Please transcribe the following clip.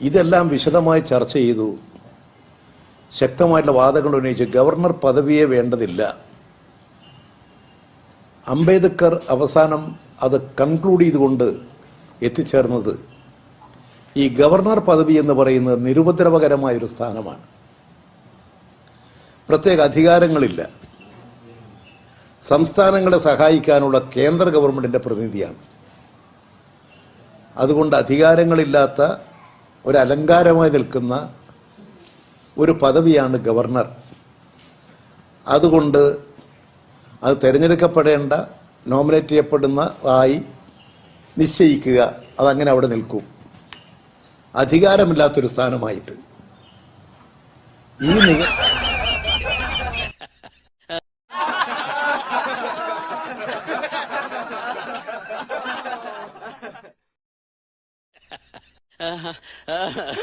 ഇതെല്ലാം വിശദമായി ചർച്ച ചെയ്തു. ശക്തമായിട്ടുള്ള വാദങ്ങൾ ഉന്നയിച്ച് ഗവർണർ പദവിയെ വേണ്ടതില്ല. അംബേദ്കർ അവസാനം അത് കൺക്ലൂഡ് ചെയ്തുകൊണ്ട് എത്തിച്ചേർന്നത് ഈ ഗവർണർ പദവി എന്ന് പറയുന്നത് നിരുപദ്രവകരമായൊരു സ്ഥാനമാണ്. പ്രത്യേക അധികാരങ്ങളില്ല. സംസ്ഥാനങ്ങളെ സഹായിക്കാനുള്ള കേന്ദ്ര ഗവൺമെന്റിന്റെ പ്രതിനിധിയാണ്. അതുകൊണ്ട് അധികാരങ്ങളില്ലാത്ത ഒരു അലങ്കാരമായി നിൽക്കുന്ന ഒരു പദവിയാണ് ഗവർണർ. അതുകൊണ്ട് അത് തിരഞ്ഞെടുക്കപ്പെടേണ്ട നോമിനേറ്റ് ചെയ്യപ്പെടുന്ന ആയി നിശ്ചയിക്കുക അതങ്ങനെ അവിടെ നിൽക്കും. അധികാരമില്ലാത്തൊരു സ്ഥാനമായിട്ട്. ഈ Uh huh. Uh.